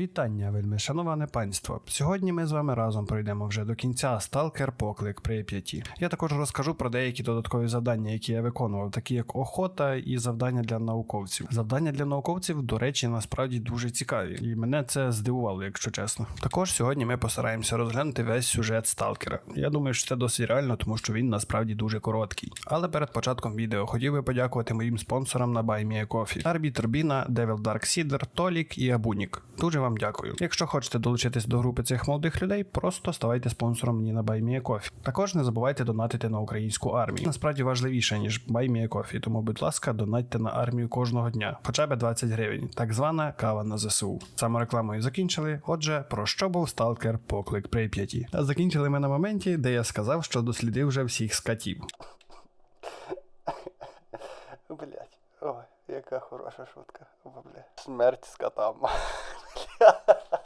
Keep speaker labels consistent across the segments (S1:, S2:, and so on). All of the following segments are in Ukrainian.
S1: Вітання, вельми шановане панство. Сьогодні ми з вами разом пройдемо вже до кінця Сталкер Поклик Прип'яті. Я також розкажу про деякі додаткові завдання, які я виконував, такі як охота і завдання для науковців. Завдання для науковців, до речі, насправді дуже цікаві, і мене це здивувало, якщо чесно. Також сьогодні ми постараємося розглянути весь сюжет Сталкера. Я думаю, що це досить реально, тому що він насправді дуже короткий. Але перед початком відео хотів би подякувати моїм спонсорам на BuyMeACoffee. Арбітр Біна, Devil Dark Seeder, Толік і Абунік. Дуже вам дякую. Якщо хочете долучитись до групи цих молодих людей, просто ставайте спонсором мені на BuyMeACoffee. Також не забувайте донатити на українську армію. Насправді важливіше ніж BuyMeACoffee, тому, будь ласка, донатьте на армію кожного дня, хоча б 20 гривень, так звана кава на ЗСУ. Саморекламою закінчили. Отже, про що був сталкер поклик Прип'яті. А закінчили ми на моменті, де я сказав, що дослідив вже всіх скатів.
S2: Блять, ой, яка хороша шутка. Бля. Смерть скотам.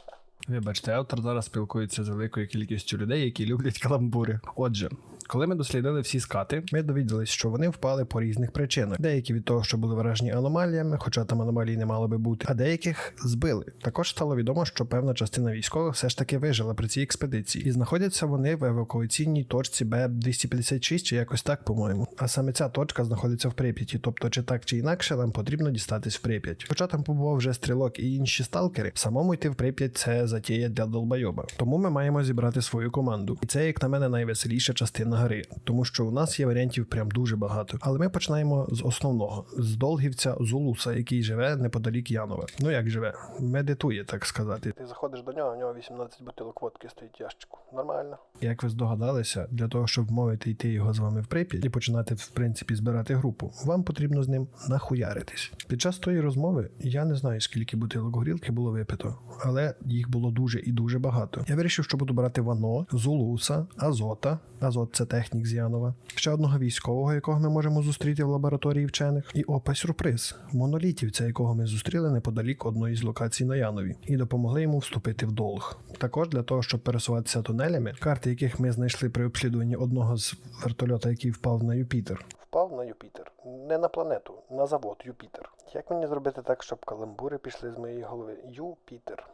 S1: Вибачте, автор зараз спілкується з великою кількістю людей, які люблять каламбури. Отже, коли ми дослідили всі скати, ми довідалися, що вони впали по різних причинах. Деякі від того, що були вражені аномаліями, хоча там аномалій не мало би бути, а деяких збили. Також стало відомо, що певна частина військових все ж таки вижила при цій експедиції, і знаходяться вони в евакуаційній точці Б-256 чи якось так, по-моєму. А саме ця точка знаходиться в Прип'яті, тобто чи так чи інакше нам потрібно дістатись в Прип'ять. Хоча там побував вже стрілок і інші сталкери, самому йти в Прип'ять це затія для долбойоба. Тому ми маємо зібрати свою команду. І це, як на мене, найвеселіша частина гри, тому що у нас є варіантів прям дуже багато. Але ми починаємо з основного: з Долгівця Зулуса, який живе неподалік Янова. Ну як живе, медитує, так сказати.
S2: Ти заходиш до нього, у нього 18 бутилок водки стоїть в ящику. Нормально.
S1: Як ви здогадалися, для того, щоб вмовити йти його з вами в Прип'ять і починати в принципі збирати групу, вам потрібно з ним нахуяритись. Під час тої розмови я не знаю, скільки бутилок горілки було випито, але їх було дуже і дуже багато. Я вирішив, що буду брати Вано, Зулуса, Азота. Азот це технік з Янова, ще одного військового, якого ми можемо зустріти в лабораторії вчених, і опа сюрприз монолітівця, якого ми зустріли неподалік одної з локацій на Янові, і допомогли йому вступити в долг. Також для того, щоб пересуватися тунелями, карти яких ми знайшли при обслідуванні одного з вертольота, який впав на Юпітер.
S2: Впав на Юпітер. Не на планету, на завод Юпітер. Як мені зробити так, щоб каламбури пішли з моєї голови? Юпітер.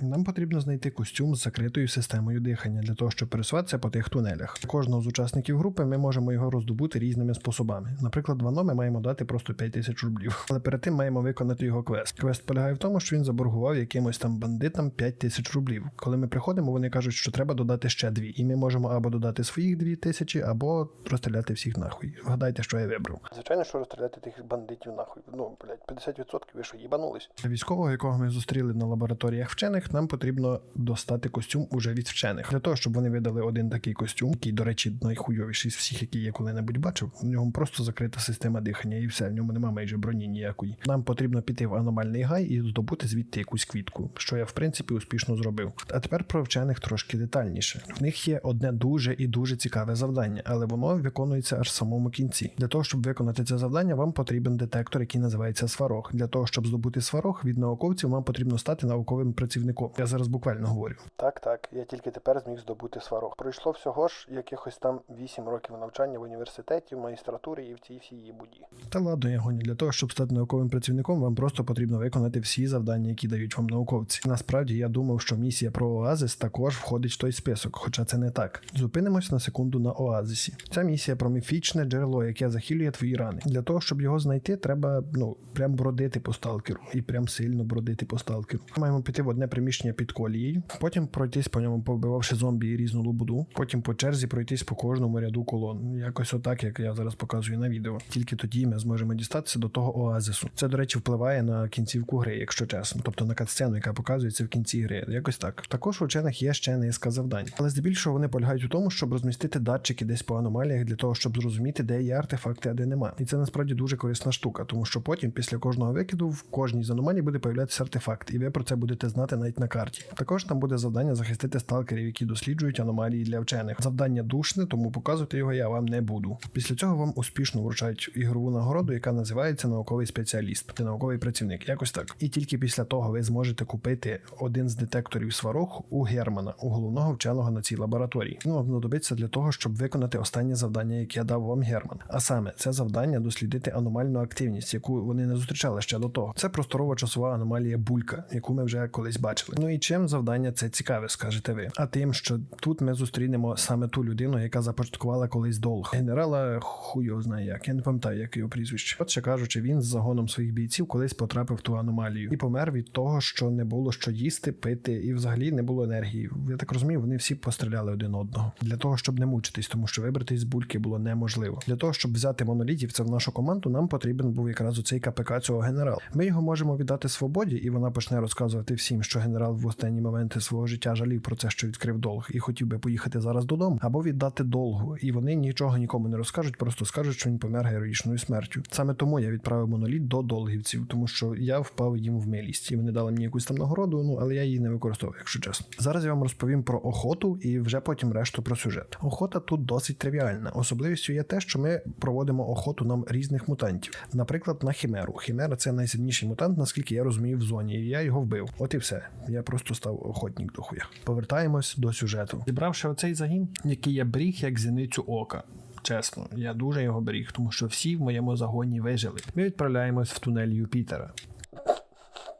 S1: Нам потрібно знайти костюм з закритою системою дихання для того, щоб пересуватися по тих тунелях. Кожного з учасників групи ми можемо його роздобути різними способами. Наприклад, вано ми маємо дати просто 5 тисяч рублів. Але перед тим маємо виконати його квест. Квест полягає в тому, що він заборгував якимось там бандитам 5 тисяч рублів. Коли ми приходимо, вони кажуть, що треба додати ще дві, і ми можемо або додати своїх дві тисячі, або розстріляти всіх нахуй. Вгадайте, що я вибрав.
S2: Звичайно, що розстріляти тих бандитів нахуй. Ну, блядь, 50% ви що, їбанулись?
S1: Військового, якого ми зустріли на лабораторіях вчених, нам потрібно достати костюм уже від вчених. Для того, щоб вони видали один такий костюм, який, до речі, найхуйовіший з всіх, які я коли-небудь бачив. В ньому просто закрита система дихання, і все, в ньому немає майже броні ніякої. Нам потрібно піти в аномальний гай і здобути звідти якусь квітку, що я в принципі успішно зробив. А тепер про вчених трошки детальніше. В них є одне дуже і дуже цікаве завдання, але воно виконується аж в самому кінці. Для того, щоб виконати це завдання, вам потрібен детектор, який називається сварог. Для того, щоб здобути сварог від науковців, вам потрібно стати науковим працівником. Я зараз буквально говорю.
S2: Так, так, я тільки тепер зміг здобути сварог. Пройшло всього ж якихось там 8 років навчання в університеті, в магістратурі і в цій всій їбуді.
S1: Та ладно, я гоню. Для того, щоб стати науковим працівником, вам просто потрібно виконати всі завдання, які дають вам науковці. Насправді я думав, що місія про Оазис також входить в той список, хоча це не так. Зупинимось на секунду на Оазисі. Ця місія про міфічне джерело, яке захилює твої рани. Для того, щоб його знайти, треба ну прям бродити по сталкеру і прям сильно бродити по сталкеру. Ми маємо піти в одне приміщення під колією, потім пройтись по ньому, повбивавши зомбі і різну лобуду. Потім по черзі пройтись по кожному ряду колон. Якось отак, як я зараз показую на відео. Тільки тоді ми зможемо дістатися до того оазису. Це, до речі, впливає на кінцівку гри, якщо чесно, тобто на катсцену, яка показується в кінці гри. Якось так. Також у вчених є ще низка завдань, але здебільшого вони полягають у тому, щоб розмістити датчики десь по аномаліях для того, щоб зрозуміти, де є артефакти, а де нема. І це насправді дуже корисна штука, тому що потім, після кожного викиду, в кожній з аномалій буде появлятися артефакт, і ви про це будете знати навіть на карті. Також там буде завдання захистити сталкерів, які досліджують аномалії для вчених. Завдання душне, тому показувати його я вам не буду. Після цього вам успішно вручають ігрову нагороду, яка називається науковий спеціаліст чи науковий працівник. Якось так. І тільки після того ви зможете купити один з детекторів сварог у Германа, у головного вченого на цій лабораторії. Ну, вам знадобиться для того, щоб виконати останнє завдання, яке я дав вам Герман. А саме це завдання дослідити аномальну активність, яку вони не зустрічали ще до того. Це просторова часова аномалія булька, яку ми вже колись бачили. Ну і чим завдання це цікаве, скажете ви? А тим, що тут ми зустрінемо саме ту людину, яка започаткувала колись долг генерала хуй знає як. Я не пам'ятаю, як його прізвище. От ще кажучи, він з загоном своїх бійців колись потрапив в ту аномалію і помер від того, що не було що їсти, пити, і взагалі не було енергії. Я так розумію, вони всі постріляли один одного для того, щоб не мучитись, тому що вибратись з бульки було неможливо. Для того, щоб взяти монолітівця в нашу команду, нам потрібен був якраз оцей КПК цього генерала. Ми його можемо віддати свободі, і вона почне розказувати всім, що генерал в останні моменти свого життя жалів про це, що відкрив долг, і хотів би поїхати зараз додому, або віддати долгу. І вони нічого нікому не розкажуть, просто скажуть, що він помер героїчною смертю. Саме тому я відправив моноліт до долгівців, тому що я впав їм в милість, і вони дали мені якусь там нагороду. Ну але я її не використовую, якщо чесно. Зараз я вам розповім про охоту і вже потім решту про сюжет. Охота тут досить тривіальна. Особливістю є те, що ми проводимо охоту на різних мутантів. Наприклад, на хімеру. Хімера це найсильніший мутант, наскільки я розумію в зоні, і я його вбив. От і все. Я просто став охотник до. Повертаємось до сюжету. Зібравши оцей загін, який я бріг як зіницю ока. Чесно, я дуже його беріг, тому що всі в моєму загоні вижили. Ми відправляємось в тунель Юпітера.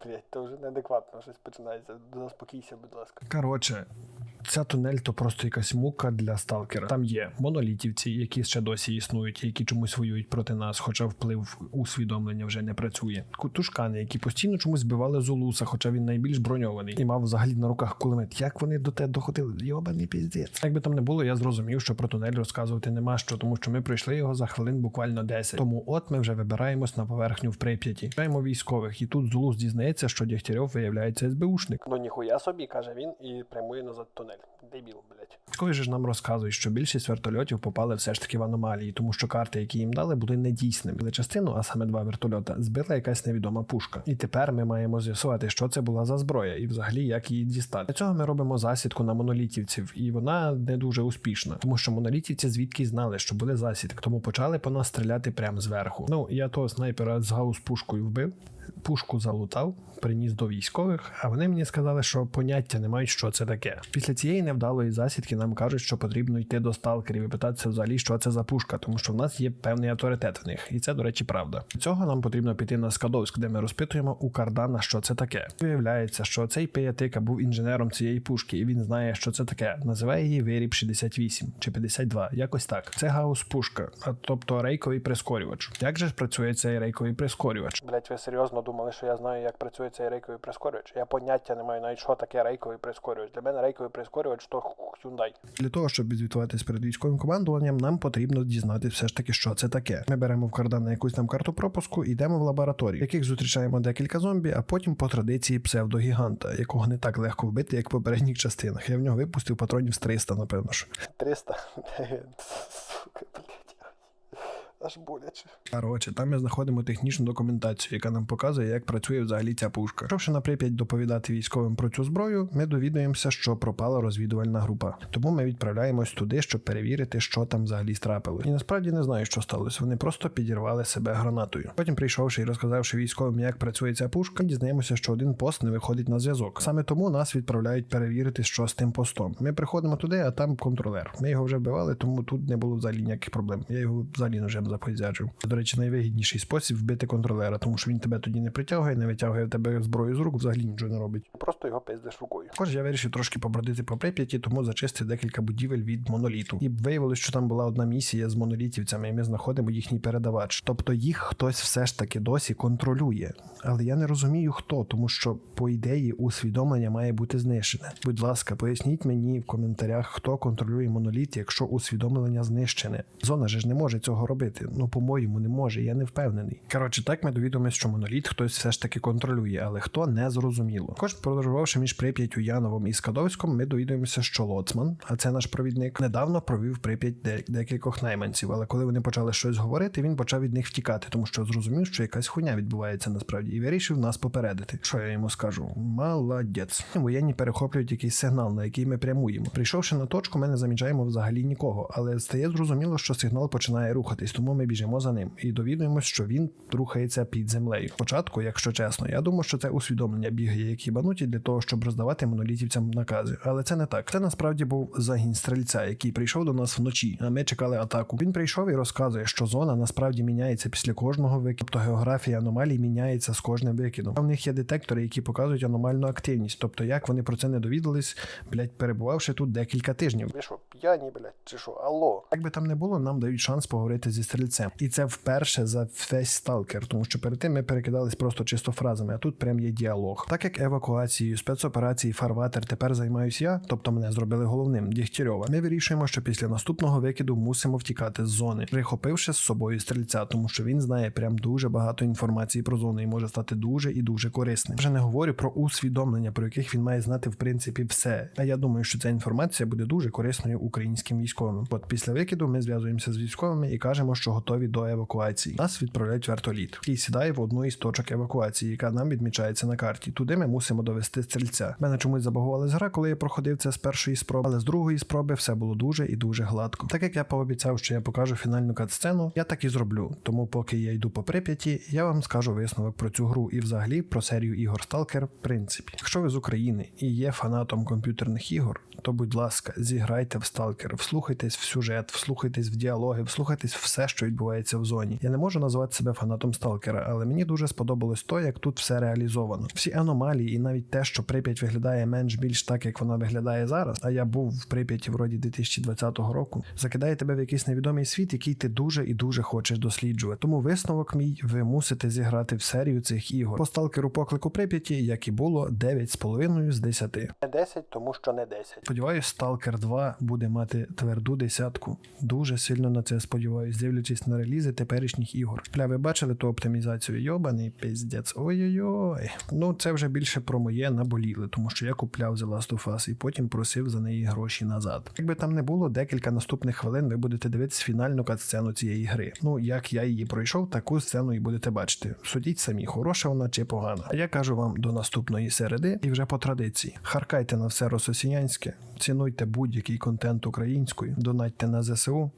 S2: Блять, то вже неадекватно щось починається. Заспокійся, будь ласка.
S1: Коротше, ця тунель то просто якась мука для сталкера. Там є монолітівці, які ще досі існують, які чомусь воюють проти нас, хоча вплив усвідомлення вже не працює. Кутушкани, які постійно чомусь збивали Зулуса, хоча він найбільш броньований і мав взагалі на руках кулемет. Як вони до тебе доходили? Йобаний піздець. Як би там не було, я зрозумів, що про тунель розказувати нема що, тому що ми пройшли його за хвилин буквально 10. Тому от ми вже вибираємось на поверхню в Прип'яті. Чекаємо військових, і тут Зулус дізнається, що Дігтярьов виявляється СБУшник.
S2: Ну ніхуя собі, каже він і прямує назад тунель. Дебіл, блять.
S1: Військові ж нам розказують, що більшість вертольотів попали все ж таки в аномалії, тому що карти, які їм дали, були недійсними. Але частину, а саме два вертольота, збила якась невідома пушка. І тепер ми маємо з'ясувати, що це була за зброя, і взагалі як її дістати. Для цього ми робимо засідку на монолітівців, і вона не дуже успішна, тому що монолітівці звідки знали, що буде засідка, тому почали по нас стріляти прямо зверху. Ну я того снайпера з гаус пушкою вбив. Пушку залутав, приніс до військових, а вони мені сказали, що поняття не мають, що це таке. Після цієї невдалої засідки нам кажуть, що потрібно йти до сталкерів і питатися взагалі, що це за пушка, тому що в нас є певний авторитет в них, і це, до речі, правда. Для цього нам потрібно піти на Скадовськ, де ми розпитуємо у Кардана, що це таке. Виявляється, що цей пиятика був інженером цієї пушки, і він знає, що це таке. Називає її виріб 68 чи 52, якось так. Це гаус пушка, а тобто рейковий прискорювач. Як же ж працює цей рейковий прискорювач?
S2: Блять, ви серйозно думали, що я знаю, як працює цей рейковий прискорювач? Я поняття не маю навіть, що таке рейковий прискорювач. Для мене рейковий прискорювач то Hyundai.
S1: Для того, щоб відзвітуватись перед військовим командуванням, нам потрібно дізнатися все ж таки, що це таке. Ми беремо в кардан якусь там карту пропуску, йдемо в лабораторію, в яких зустрічаємо декілька зомбі, а потім по традиції псевдогіганта, якого не так легко вбити, як в попередніх частинах. Я в нього випустив патронів з 300, напевно ж.
S2: 300. Сука. Аж боляче.
S1: Коротше, там ми знаходимо технічну документацію, яка нам показує, як працює взагалі ця пушка. Пішовши на Прип'ять доповідати військовим про цю зброю, ми довідуємося, що пропала розвідувальна група. Тому ми відправляємось туди, щоб перевірити, що там взагалі страпилось. І насправді не знаю, що сталося. Вони просто підірвали себе гранатою. Потім, прийшовши і розказавши військовим, як працює ця пушка, дізнаємося, що один пост не виходить на зв'язок. Саме тому нас відправляють перевірити, що з тим постом. Ми приходимо туди, а там контролер. Ми його вже вбивали, тому тут не було взагалі ніяких проблем. Я його взагалі ножем запозяджив. До речі, найвигідніший спосіб вбити контролера, тому що він тебе тоді не притягує, не витягує в тебе зброю з рук, взагалі нічого не робить.
S2: Просто його пиздиш рукою.
S1: Також я вирішив трошки побродити по Прип'яті, тому зачистив декілька будівель від моноліту. І виявилось, що там була одна місія з монолітівцями, і ми знаходимо їхній передавач. Тобто їх хтось все ж таки досі контролює. Але я не розумію хто, тому що по ідеї усвідомлення має бути знищене. Будь ласка, поясніть мені в коментарях, хто контролює моноліт, якщо усвідомлення знищене. Зона же ж не може цього робити. Ну, по-моєму, не може, я не впевнений. Коротше, так ми довідомося, що моноліт хтось все ж таки контролює, але хто не зрозуміло. Також подорожувавши між Прип'яттю, Яновом і Скадовськом, ми довідуємося, що Лоцман, а це наш провідник, недавно провів Прип'ять де- декількох найманців. Але коли вони почали щось говорити, він почав від них втікати, тому що зрозумів, що якась хуйня відбувається насправді, і вирішив нас попередити. Що я йому скажу? Молодець. Воєнні перехоплюють якийсь сигнал, на який ми прямуємо. Прийшовши на точку, ми не замічаємо взагалі нікого, але стає зрозуміло, що сигнал починає рухатись, тому тому ми біжимо за ним і довідуємось, що він рухається під землею. Спочатку, якщо чесно, я думав, що це усвідомлення бігає, які бануті для того, щоб роздавати монолітівцям накази. Але це не так. Це насправді був загін стрільця, який прийшов до нас вночі, а ми чекали атаку. Він прийшов і розказує, що зона насправді міняється після кожного викиду, тобто географія аномалій міняється з кожним викидом. А в них є детектори, які показують аномальну активність. Тобто, як вони про це не довідались, блять, перебувавши тут декілька тижнів.
S2: Ви що, п'яні, блядь, чи що? Алло?
S1: Як би там не було, нам дають шанс поговорити зі стрільцем. І це вперше за весь сталкер, тому що перед тим ми перекидались просто чисто фразами, а тут прям є діалог. Так як евакуацією, спецоперації, фарватер тепер займаюсь я, тобто мене зробили головним Дігтярьова. Ми вирішуємо, що після наступного викиду мусимо втікати з зони, прихопивши з собою стрільця, тому що він знає прям дуже багато інформації про зону і може стати дуже і дуже корисним. Вже не говорю про усвідомлення, про яких він має знати в принципі все. А я думаю, що ця інформація буде дуже корисною українським військовим. От після викиду ми зв'язуємося з військовими і кажемо, що готові до евакуації. Нас відправляють вертоліт, який сідає в одну із точок евакуації, яка нам відмічається на карті. Туди ми мусимо довести стрільця. Мене чомусь забагувалась гра, коли я проходив це з першої спроби, але з другої спроби все було дуже і дуже гладко. Так як я пообіцяв, що я покажу фінальну катсцену, я так і зроблю. Тому, поки я йду по Прип'яті, я вам скажу висновок про цю гру і взагалі про серію ігор Stalker в принципі. Якщо ви з України і є фанатом комп'ютерних ігор, то будь ласка, зіграйте в Stalker, вслухайтесь в сюжет, вслухайтесь в діалоги, вслухайтесь все, що відбувається в зоні. Я не можу назвати себе фанатом Сталкера, але мені дуже сподобалось то, як тут все реалізовано. Всі аномалії, і навіть те, що Прип'ять виглядає менш-більш так, як вона виглядає зараз. А я був в Прип'яті вроді 2020 року. Закидає тебе в якийсь невідомий світ, який ти дуже і дуже хочеш досліджувати. Тому висновок мій, ви мусите зіграти в серію цих ігор. По сталкеру поклику Прип'яті, як і було, 9,5 з 10.
S2: Не 10, тому що не 10.
S1: Сподіваюсь, Stalker 2 буде мати тверду десятку. Дуже сильно на це сподіваюсь, дивлячись на релізи теперішніх ігор. Бля, ви бачили ту оптимізацію? Йобаний пиздець. Ой-ой-ой. Ну це вже більше про моє наболіли, тому що я купляв The Last of Us і потім просив за неї гроші назад. Якби там не було, декілька наступних хвилин ви будете дивитися фінальну катсцену цієї гри. Ну як я її пройшов, таку сцену і будете бачити. Судіть самі, хороша вона чи погана. А я кажу вам до наступної середи і вже по традиції. Харкайте на все рососіянське, цінуйте будь-який контент українською, донатьте на ЗСУ.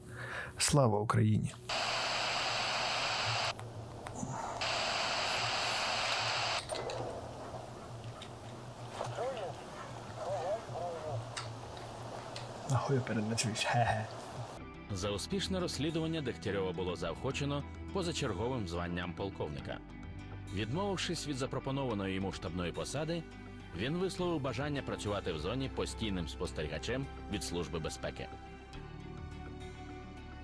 S1: Слава Україні! Нахуй передначуєш, ге-ге.
S3: За успішне розслідування Дегтярьова було заохочено позачерговим званням полковника. Відмовившись від запропонованої йому штабної посади, він висловив бажання працювати в зоні постійним спостерігачем від Служби безпеки.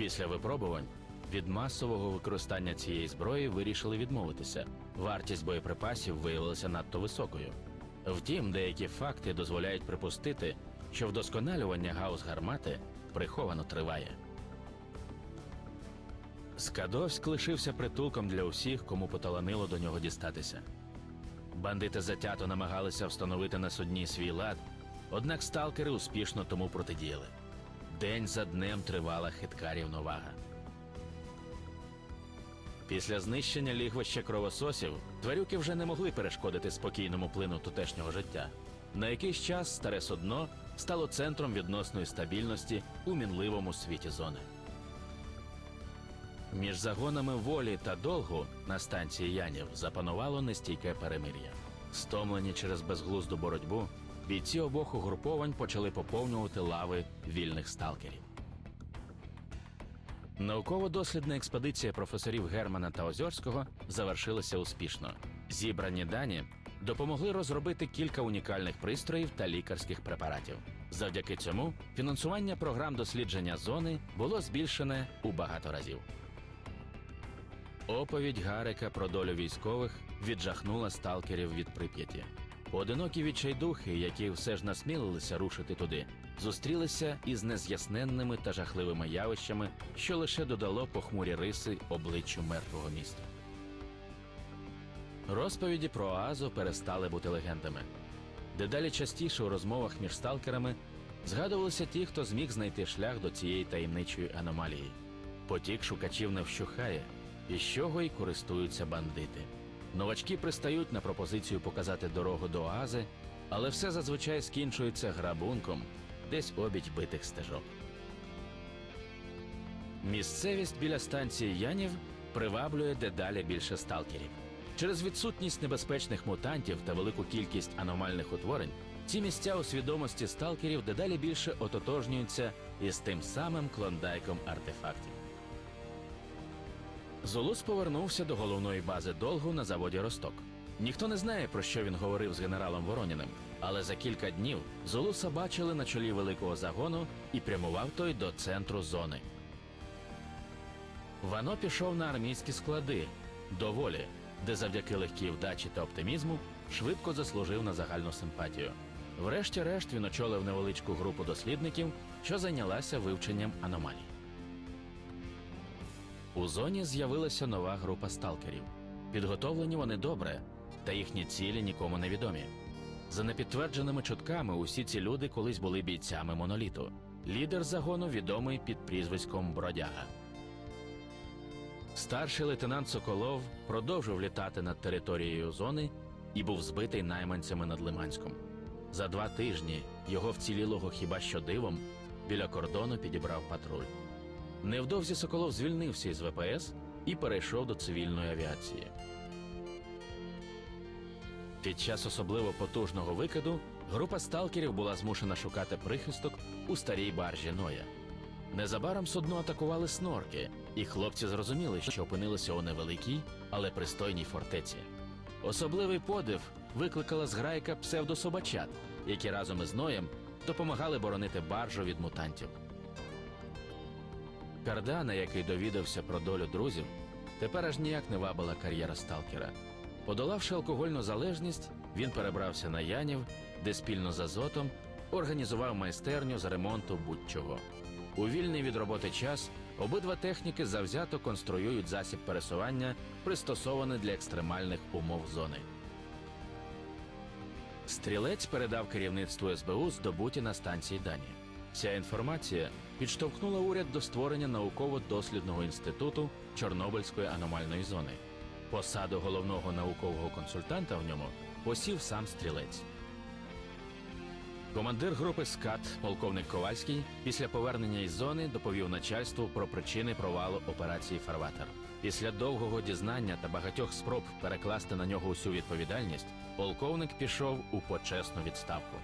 S3: Після випробувань від масового використання цієї зброї вирішили відмовитися. Вартість боєприпасів виявилася надто високою. Втім, деякі факти дозволяють припустити, що вдосконалювання гаус гармати приховано триває. Скадовськ лишився притулком для усіх, кому поталанило до нього дістатися. Бандити затято намагалися встановити на судні свій лад, однак сталкери успішно тому протидіяли. День за днем тривала хитка рівновага. Після знищення лігвища кровососів тварюки вже не могли перешкодити спокійному плину тутешнього життя. На якийсь час старе судно стало центром відносної стабільності у мінливому світі зони. Між загонами волі та долгу на станції Янів запанувало нестійке перемир'я. Стомлені через безглузду боротьбу, бійці обох угруповань почали поповнювати лави вільних сталкерів. Науково-дослідна експедиція професорів Германа та Озьорського завершилася успішно. Зібрані дані допомогли розробити кілька унікальних пристроїв та лікарських препаратів. Завдяки цьому фінансування програм дослідження зони було збільшене у багато разів. Оповідь Гарика про долю військових віджахнула сталкерів від Прип'яті. Одинокі відчайдухи, які все ж насмілилися рушити туди, зустрілися із нез'ясненними та жахливими явищами, що лише додало похмурі риси обличчю мертвого міста. Розповіді про Оазу перестали бути легендами. Дедалі частіше у розмовах між сталкерами згадувалися ті, хто зміг знайти шлях до цієї таємничої аномалії. Потік шукачів не вщухає, і з чого й користуються бандити. Новачки пристають на пропозицію показати дорогу до Оази, але все зазвичай скінчується грабунком десь обідь битих стежок. Місцевість біля станції Янів приваблює дедалі більше сталкерів. Через відсутність небезпечних мутантів та велику кількість аномальних утворень, ці місця у свідомості сталкерів дедалі більше ототожнюються із тим самим клондайком артефактів. Золус повернувся до головної бази Долгу на заводі Росток. Ніхто не знає, про що він говорив з генералом Вороніним, але за кілька днів Золуса бачили на чолі великого загону і прямував той до центру зони. Вано пішов на армійські склади до волі, де завдяки легкій вдачі та оптимізму швидко заслужив на загальну симпатію. Врешті-решт він очолив невеличку групу дослідників, що зайнялася вивченням аномалій. У зоні з'явилася нова група сталкерів. Підготовлені вони добре, та їхні цілі нікому не відомі. За непідтвердженими чутками, усі ці люди колись були бійцями моноліту. Лідер загону відомий під прізвиськом Бродяга. Старший лейтенант Соколов продовжив літати над територією зони і був збитий найманцями над Лиманськом. За два тижні його вцілілого хіба що дивом біля кордону підібрав патруль. Невдовзі Соколов звільнився із ВПС і перейшов до цивільної авіації. Під час особливо потужного викиду група сталкерів була змушена шукати прихисток у старій баржі Ноя. Незабаром судно атакували снорки, і хлопці зрозуміли, що опинилися у невеликій, але пристойній фортеці. Особливий подив викликала зграйка псевдособачат, які разом із Ноєм допомагали боронити баржу від мутантів. Кардана, який довідався про долю друзів, тепер аж ніяк не вабила кар'єра сталкера. Подолавши алкогольну залежність, він перебрався на Янів, де спільно з Азотом організував майстерню з ремонту будь-чого. У вільний від роботи час обидва техніки завзято конструюють засіб пересування, пристосований для екстремальних умов зони. Стрілець передав керівництву СБУ здобуті на станції дані. Ця інформація підштовхнула уряд до створення науково-дослідного інституту Чорнобильської аномальної зони. Посаду головного наукового консультанта в ньому посів сам стрілець. Командир групи СКАТ, полковник Ковальський, після повернення із зони доповів начальству про причини провалу операції Фарватер. Після довгого дізнання та багатьох спроб перекласти на нього усю відповідальність, полковник пішов у почесну відставку.